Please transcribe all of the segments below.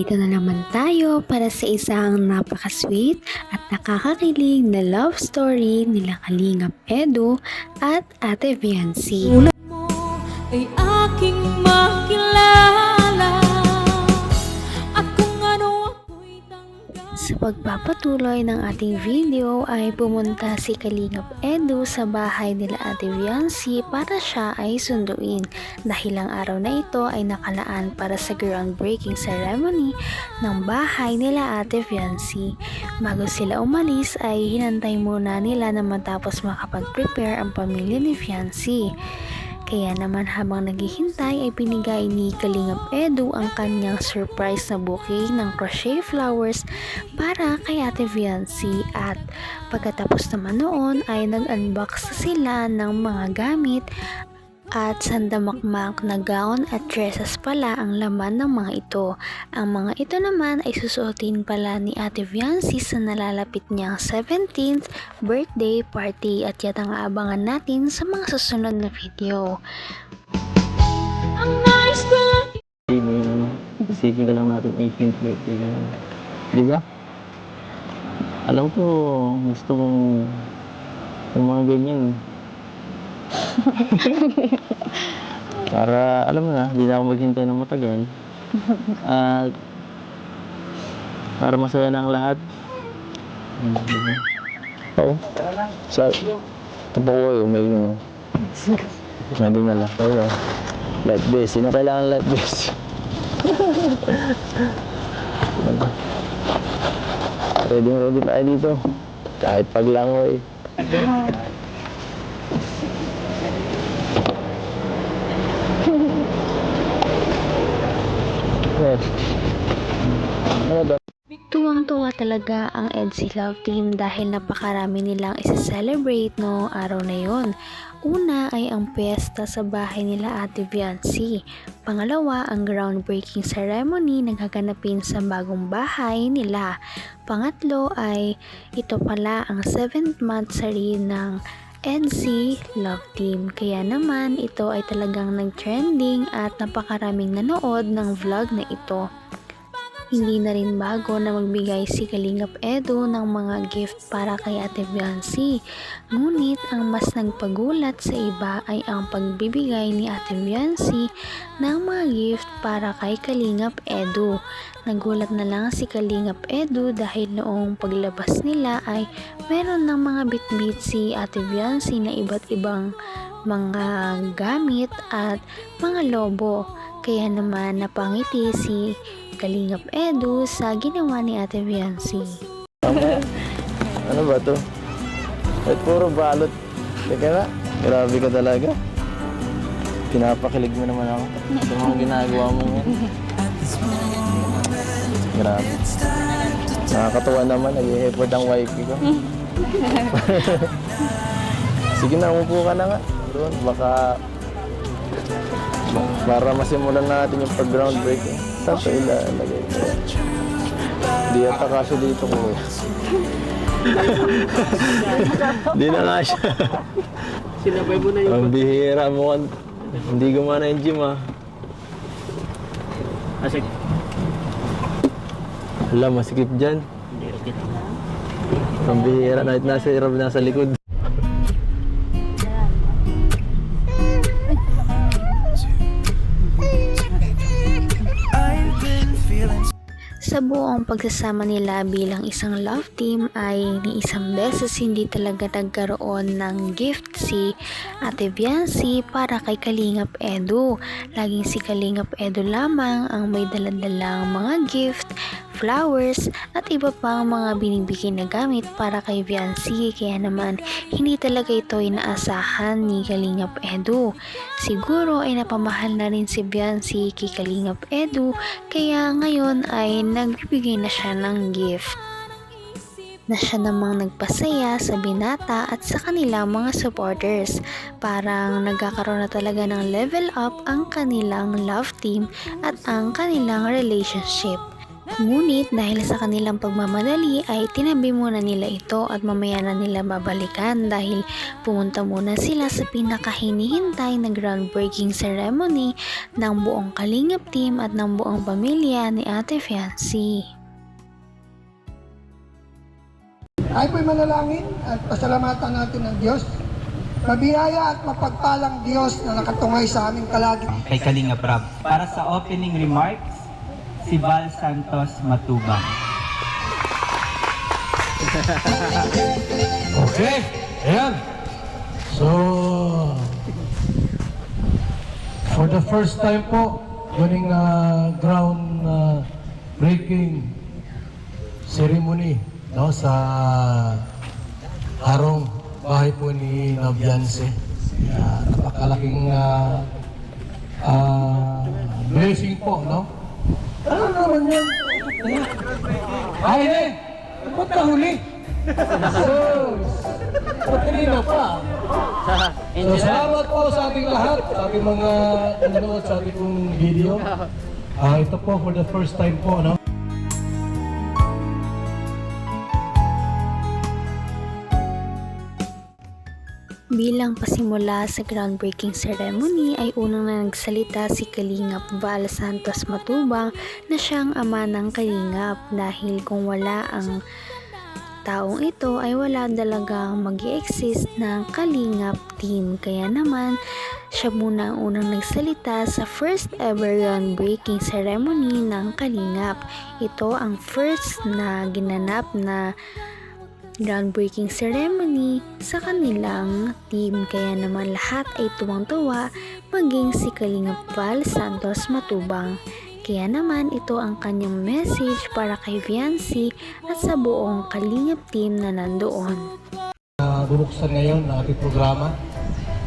Narito na naman tayo para sa isang napaka-sweet at nakakakilig na love story nila Kalingap Edu at Ate Viancy. ay aking makilala pagpapatuloy ng ating video ay pumunta si Kalingap Edu sa bahay nila Ate Viancy para siya ay sunduin dahil ang araw na ito ay nakalaan para sa groundbreaking ceremony ng bahay nila Ate Viancy. Bago sila umalis ay hinantay muna nila na matapos makapag-prepare ang pamilya ni Viancy. Kaya naman habang naghihintay ay binigay ni Kalingap Edu ang kanyang surprise na bouquet ng crochet flowers para kay Ate Viancy. At pagkatapos naman noon ay nag-unbox na sila ng mga gamit at sandamakmak na gown at dresses pala ang laman ng mga ito. Ang mga ito naman ay susuotin pala ni Ate Viancy sa nalalapit niyang 17th birthday party at yan ang aabangan natin sa mga susunod na video. Ang nais ko isipin ka lang natin 18th birthday ka. Di ba? Alam ko, gusto kong yung mga ganyan. Para, alam mo na, hindi na ako maghintay ng matagal. At, para masaya na ang lahat. Oo. Sa, tapo ko, may yun. Hindi na lang. Ayun. Light base. Sino kailangan light base? ready ready tayo dito. Kahit paglangoy. Yes. Ano? Tuwang-tuwa talaga ang EDSI Love Team dahil napakarami nilang isa-celebrate no araw na yon. Una ay ang piyesta sa bahay nila Ate Viancy. Pangalawa, ang groundbreaking ceremony na gaganapin sa bagong bahay nila. Pangatlo ay ito pala ang 7th month sari ng EDSI Love Team. Kaya naman ito ay talagang nag-trending at napakaraming nanood ng vlog na ito. Hindi na rin bago na magbigay si Kalingap Edu ng mga gift para kay Ate Viancy. Ngunit ang mas nagpagulat sa iba ay ang pagbibigay ni Ate Viancy ng mga gift para kay Kalingap Edu. Nagulat na lang si Kalingap Edu dahil noong paglabas nila ay meron ng mga bitbit si Ate Viancy na iba't ibang mga gamit at mga lobo. Kaya naman napangiti si Kalingap Edu sa ginawa ni Ate Viancy. Ano ba to? At puro balot. Teka na, grabe ka talaga. Pinapakilig mo naman ako sa mga ginagawa mo ngayon. Grabe. Nakakatuwa naman, nag-i-effort ang wifey ko. Sige na, umupo ka na nga. Doon, baka para masimulan natin yung pag-groundbreaking. Saan ito ilalagay ko? Di ata kasya dito ko. Di na nga siya. Sinabay mo na yung Ang bihira mo. Hindi gumana yung gym ah. Asik. Wala, masikip dyan. Ang bihira. Kahit nasa irap, nasa likod. Sa buong pagsasama nila bilang isang love team ay ni isang beses hindi talaga nagkaroon ng gift si Ate Viancy para kay Kalingap Edu. Laging si Kalingap Edu lamang ang may daladalang mga gift, flowers at iba pang mga binibigay na gamit para kay Viancy kaya naman hindi talaga ito inaasahan ni Kalingap Edu. Siguro ay napamahal na rin si Viancy kay Kalingap Edu kaya ngayon ay nagbibigay na siya ng gift na siya namang nagpasaya sa binata at sa kanilang mga supporters. Parang nagkakaroon na talaga ng level up ang kanilang love team at ang kanilang relationship. Ngunit dahil sa kanilang pagmamadali ay tinabi muna nila ito at mamaya na nila babalikan dahil pumunta muna sila sa pinakahinihintay na groundbreaking ceremony ng buong Kalingap team at ng buong pamilya ni Ate Fiancé. Tayo po'y manalangin at pasalamatan natin ng Diyos. Mabiyaya at mapagpalang Diyos na nakatungay sa aming kalagit. kay Kalinga Prab. Para sa opening remarks, si Val Santos Matubang. Okay, ayan. So, for the first time po, during uh, ground uh, breaking ceremony no, sa harong bahay po ni Nabianse. Uh, napakalaking uh, uh, blessing po, no? Ano naman yan? Ay, eh! Ba't nahuli? Sus! Ba't kanina pa? So, salamat po sa ating lahat, sa ating mga nanonood sa ating video. Ah, ito po for the first time po, no? Bilang pasimula sa groundbreaking ceremony ay unang na nagsalita si Kalingap Val Santos Matubang na siyang ama ng Kalingap dahil kung wala ang taong ito ay wala talagang mag exist ng Kalingap team. Kaya naman, siya muna ang unang nagsalita sa first ever groundbreaking ceremony ng Kalingap. Ito ang first na ginanap na groundbreaking ceremony sa kanilang team. Kaya naman lahat ay tuwang-tuwa maging si Kalingap Val Santos Matubang. Kaya naman ito ang kanyang message para kay Viancy at sa buong Kalingap team na nandoon. Uh, bubuksan ngayon ang ating programa.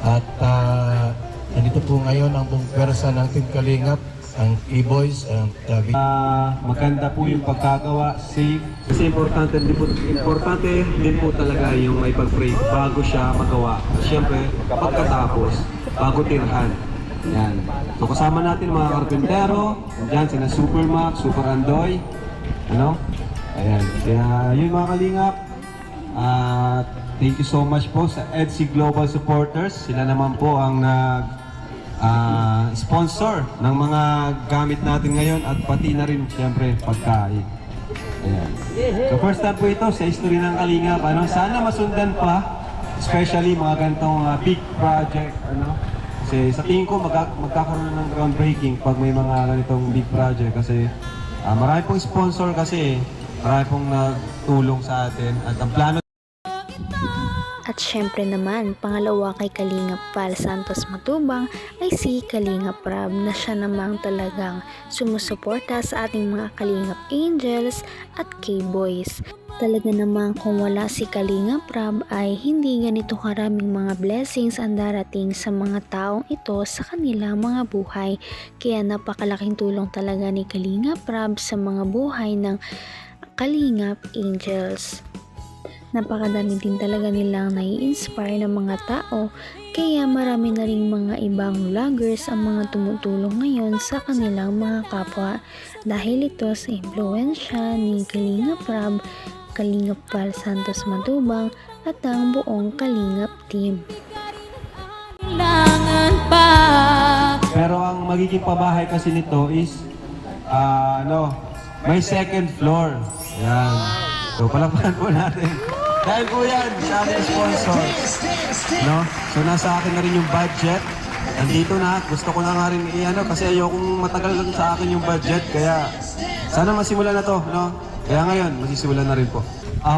At uh, nandito po ngayon ang buong persa ng Team Kalingap, ang E-Boys, ang uh, Ah, maganda po yung pagkagawa, safe. Kasi importante din po, importante din po talaga yung may pag-pray bago siya magawa. Siyempre, pagkatapos, bago tirhan. Yan. So kasama natin mga karpintero, dyan sina Supermax, Super Andoy, ano? Ayan. Kaya yun mga kalingap, at thank you so much po sa EDC Global Supporters. Sila naman po ang nag ah, sponsor ng mga gamit natin ngayon at pati na rin siyempre pagkain. Ayan. So first time po ito sa history ng Kalingap. Ano, sana masundan pa, especially mga ganitong ah, big project. Ano, kasi sa tingin ko magka- magkakaroon ng groundbreaking pag may mga ganitong big project kasi ah, marami pong sponsor kasi marami pong nagtulong sa atin at ang plano At syempre naman, pangalawa kay Kalingap Val Santos Matubang ay si Kalingap Rab na siya namang talagang sumusuporta sa ating mga Kalingap Angels at K-Boys. Talaga namang kung wala si Kalingap Rab ay hindi ganito karaming mga blessings ang darating sa mga taong ito sa kanilang mga buhay. Kaya napakalaking tulong talaga ni Kalingap Rab sa mga buhay ng Kalingap Angels. Napakadami din talaga nilang nai-inspire ng mga tao kaya marami na rin mga ibang vloggers ang mga tumutulong ngayon sa kanilang mga kapwa dahil ito sa impluensya ni Kalingap Rab, Kalingap Val Santos Matubang at ang buong Kalingap team. Pero ang magiging pabahay kasi nito is, ah, ano, may second floor. Yan. So, palakpakan po natin. Dahil po yan, sa ating sponsor. No? So, nasa akin na rin yung budget. Nandito na. Gusto ko na nga rin i-ano kasi ayokong matagal lang sa akin yung budget. Kaya, sana masimulan na to, no? Kaya ngayon, masisimulan na rin po.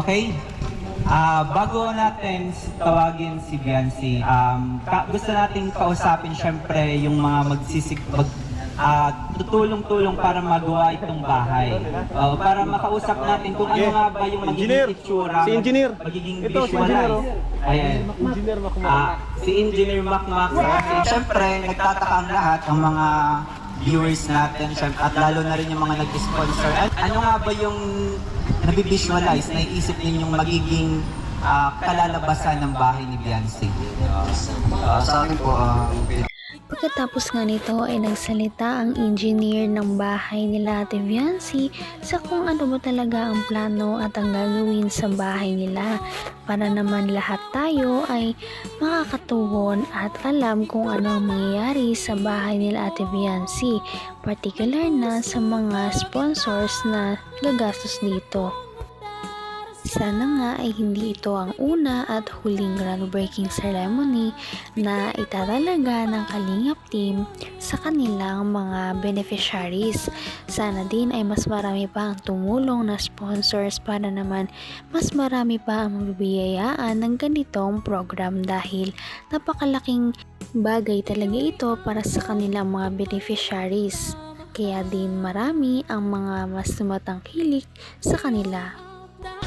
Okay? Ah, bago natin tawagin si Biancy, um, ka- gusto nating kausapin syempre yung mga magsisig mag ah, tutulong-tulong para magawa itong bahay. Oh, para makausap natin kung ano nga ba yung magiging itsura, Si Engineer. magiging Ito, si visualize. Engineer, oh. Ayan. Engineer Makmak. Ah, si Engineer Makmak. Siyempre, nagtataka ang lahat, ang mga viewers natin, syempre, at lalo na rin yung mga nag-sponsor. At ano nga ba yung nabivisualize, naiisip ninyong magiging ah, kalalabasan ng bahay ni Beyonce? sa akin po, Pagkatapos nga nito ay nagsalita ang engineer ng bahay nila Ate Viancy sa kung ano ba talaga ang plano at ang gagawin sa bahay nila para naman lahat tayo ay makakatuhon at alam kung ano ang mangyayari sa bahay nila Ate Viancy, particular na sa mga sponsors na gagastos dito. Sana nga ay hindi ito ang una at huling groundbreaking ceremony na itatalaga ng Kalingap team sa kanilang mga beneficiaries. Sana din ay mas marami pa ang tumulong na sponsors para naman mas marami pa ang mabibiyayaan ng ganitong program dahil napakalaking bagay talaga ito para sa kanilang mga beneficiaries. Kaya din marami ang mga mas tumatangkilik sa kanila.